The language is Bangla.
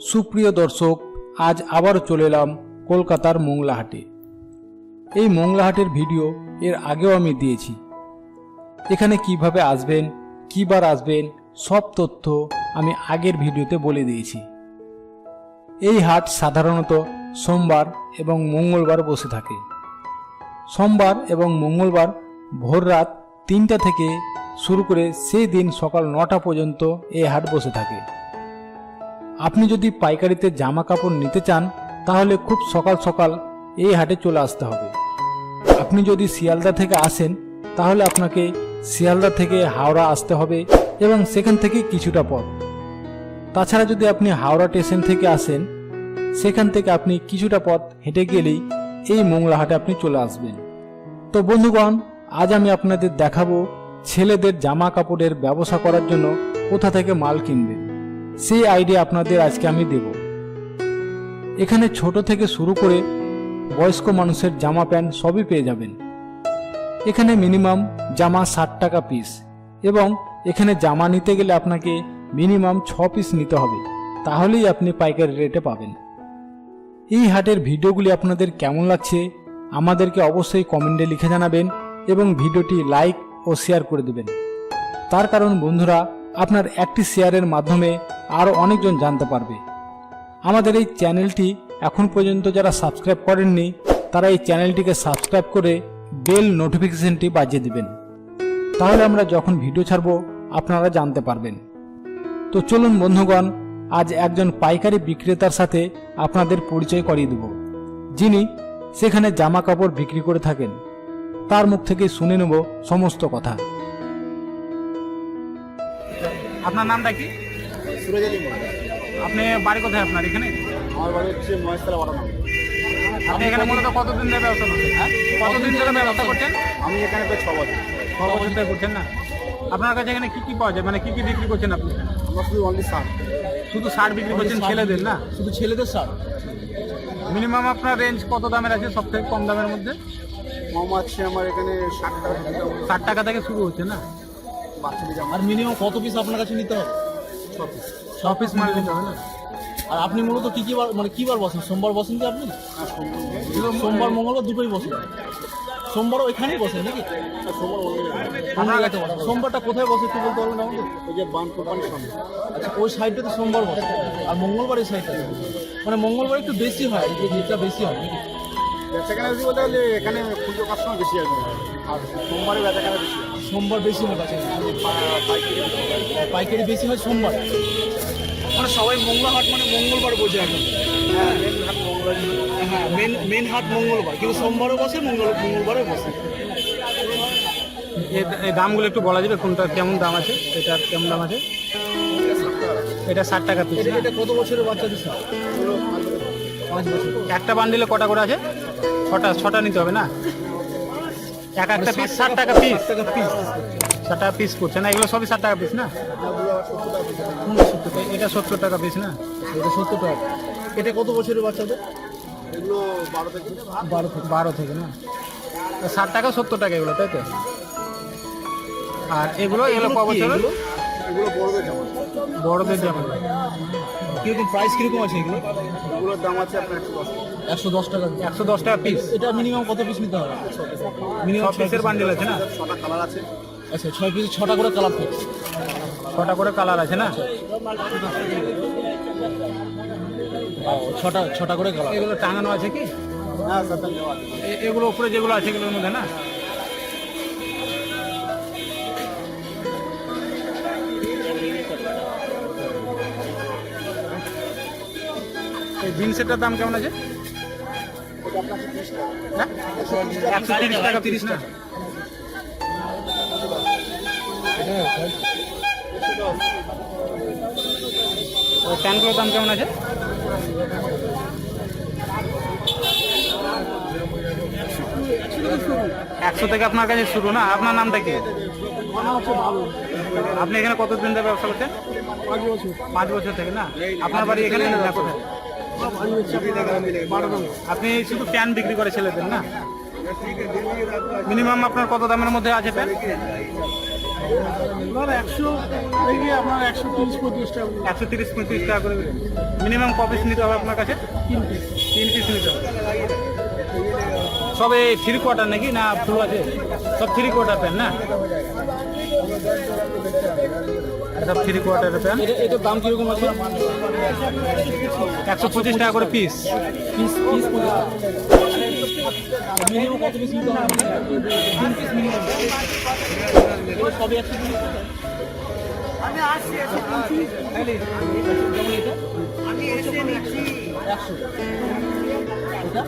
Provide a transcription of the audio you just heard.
সুপ্রিয় দর্শক, আজ আবারও চলে এলাম কলকাতার মোংলাহাটে। এই মোংলাহাটের ভিডিও এর আগেও আমি দিয়েছি। এখানে কীভাবে আসবেন, কিবার আসবেন, সব তথ্য আমি আগের ভিডিওতে বলে দিয়েছি। এই হাট সাধারণত সোমবার এবং মঙ্গলবার বসে থাকে। সোমবার এবং মঙ্গলবার ভোর রাত তিনটা থেকে শুরু করে সেই দিন সকাল নটা পর্যন্ত এই হাট বসে থাকে। আপনি যদি পাইকারিতে জামা কাপড় নিতে চান, তাহলে খুব সকাল সকাল এই হাটে চলে আসতে হবে। আপনি যদি শিয়ালদা থেকে আসেন, তাহলে আপনাকে শিয়ালদা থেকে হাওড়া আসতে হবে এবং সেখান থেকে কিছুটা পথ। তাছাড়া যদি আপনি হাওড়া স্টেশন থেকে আসেন, সেখান থেকে আপনি কিছুটা পথ হেঁটে গেলেই এই মোংলাহাটে আপনি চলে আসবেন। তো বন্ধুগণ, আজ আমি আপনাদের দেখাবো ছেলেদের জামা কাপড়ের ব্যবসা করার জন্য কোথা থেকে মাল কিনবেন। সেই আইডিয়া আপনাদের আজকে আমি দেব। এখানে ছোট থেকে শুরু করে বয়স্ক মানুষের জামা প্যান্ট সবই পেয়ে যাবেন। এখানে মিনিমাম জামা ষাট টাকা পিস এবং এখানে জামা নিতে গেলে আপনাকে মিনিমাম ছ পিস নিতে হবে, তাহলেই আপনি পাইকারি রেটে পাবেন। এই হাটের ভিডিওগুলি আপনাদের কেমন লাগছে, আমাদেরকে অবশ্যই কমেন্টে লিখে জানাবেন এবং ভিডিওটি লাইক ও শেয়ার করে দেবেন। তার কারণ, বন্ধুরা, আপনার একটি শেয়ারের মাধ্যমে আরও অনেকজন জানতে পারবে। আমাদের এই চ্যানেলটি এখন পর্যন্ত যারা সাবস্ক্রাইব করেননি, তারা এই চ্যানেলটিকে সাবস্ক্রাইব করে বেল নোটিফিকেশনটি বাজিয়ে দিবেন। তাহলে আমরা যখন ভিডিও ছাড়বো, আপনারা জানতে পারবেন। তো চলুন বন্ধুগণ, আজ একজন পাইকারি বিক্রেতার সাথে আপনাদের পরিচয় করিয়ে দেব। যিনি সেখানে জামা কাপড় বিক্রি করে থাকেন। তার মুখ থেকে শুনে নেব সমস্ত কথা। আপনার নামটা কি? সুরজ আলী মোড়। আপনি বাড়ি কোথায় আপনার এখানে? আমার বাড়ি হচ্ছে মহেশতলা বাটানো আপনি এখানে মূলত কতদিন ধরে ব্যবসা করছেন? হ্যাঁ? কতদিন ধরে ব্যবসা করছেন? আমি এখানে প্রায় ছ বছর। ছ বছর ধরে করছেন না? আপনার কাছে এখানে কি কি পাওয়া যায়? মানে কি কি বিক্রি করছেন আপনি? আমরা শুধু অনলি সার। শুধু শার্ট বিক্রি করছেন ছেলেদের না? শুধু ছেলেদের সার। মিনিমাম আপনার রেঞ্জ কত দামের আছে সব থেকে কম দামের মধ্যে? কম আছে আমার এখানে ষাট টাকা ষাট টাকা থেকে শুরু হচ্ছে না? বাচ্চাদের আর মিনিমাম কত পিস আপনার কাছে নিতে হবে? আর আপনি মূলত কি কি বার মানে কি বার বসেন? সোমবার বসেন কি আপনি? সোমবার, মঙ্গলবার দুটোই বসেন। সোমবারও এখানেই বসেন নাকি? সোমবারটা কোথায় বসে একটু বলতে পারবেন আমাদের ওই যে বান কোম্পানির সামনে আচ্ছা ওই সাইডটাতে সোমবার বসে। আর মঙ্গলবার এই সাইডটা। মানে মঙ্গলবার একটু বেশি হয়, এই রেটটা বেশি হয় নাকি? বেচাকেনা বেশি বলতে গেলে এখানে পুজো কাস্টমার বেশি আসবে আর সোমবারে বেচাকেনা বেশি হয়। সোমবার বেশি হয় পা- পাইকারি বেশি হয়। হয় সোমবার? মানে সবাই মঙ্গলা হাট মানে মঙ্গলবার বোঝে এখন। হ্যাঁ। মেন হ্যাঁ মেন হাট মঙ্গলবার কিন্তু সোমবারও বসে মঙ্গল মঙ্গলবারও বসে। এই দামগুলো একটু বলা যাবে কোনটা কেমন দাম আছে? এটার কেমন দাম আছে? এটা ষাট টাকা পিস এটা এটা কত বছরের পাঁচ বছর একটা বান্ডিলে কটা করে আছে? ছটা ছটা নিতে হবে না? এক একটা পিস ষাট টাকা পিস পিস ষাট টাকা পিস করছে না? এগুলো সবই ষাট টাকা পিস না? এটা সত্তর টাকা পিস না? এটা সত্তর টাকা। এটা কত বছরের বাচ্চাদের? এগুলো বারো থেকে। বারো থেকে বারো থেকে না? ষাট টাকা সত্তর টাকা এগুলো তাই তো? আর এগুলো এগুলো ক এগুলো? বড়দের জামা। বড়দের যেমন কীরকম প্রাইস কীরকম আছে এগুলো? এগুলোর দাম আছে আপনার একশো দশ টাকা। একশো দশ টাকা। পিস এটা মিনিমাম কত পিস নিতে হবে? মিনিমাম পিসের বান্ডিল আছে না? ছটা কালার আছে। আচ্ছা ছয় পিস ছটা করে কালার থাকে ছটা করে কালার আছে না? ছটা ছটা করে কালার এগুলো টাঙানো আছে কি? হ্যাঁ এগুলো উপরে যেগুলো আছে এগুলোর মধ্যে না? এই জিন্সেরটার দাম কেমন আছে? একশো তিরিশ টাকা তিরিশ না? ওই প্যান্টগুলোর দাম কেমন আছে? একশো থেকে আপনার কাছে শুরু না? আপনার নামটা কি? আপনি এখানে কতদিন ধরে ব্যবসা করছেন? পাঁচ বছর। থেকে না? আপনার বাড়ি এখানে আপনি শুধু প্যান বিক্রি করে ছেলেদের না? মিনিমাম আপনার কত দামের মধ্যে আছে প্যান? একশো তিরিশ পঁয়ত্রিশ টাকা একশো তিরিশ পঁয়ত্রিশ টাকা করে। মিনিমাম ক পিস নিতে হবে আপনার কাছে? তিন পিস। তিন পিস নিতে হবে। সবে থ্রি কোয়ার্টার নাকি? না ফুল আছে? সব থ্রি কোয়ার্টার প্যান্ট না? সব থ্রি কোয়ার্টারের প্যান্ট এটা এটার দাম কীরকম আছে? একশো পঁচিশ টাকা করে পিস পিস একশো আমি আসছি যেমন একশো। এটা?